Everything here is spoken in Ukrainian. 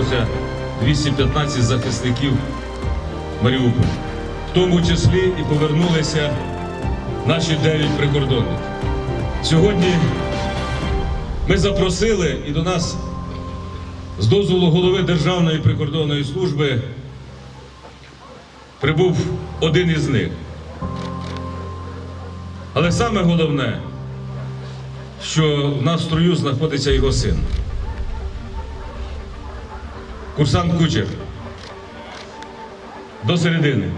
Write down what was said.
залишилося 215 захисників Маріуполя. В тому числі і повернулися наші 9 прикордонників. Сьогодні ми запросили і до нас з дозволу голови Державної прикордонної служби прибув один із них. Але саме головне, що в нас в строю знаходиться його син. Курсант Кучер. До середини.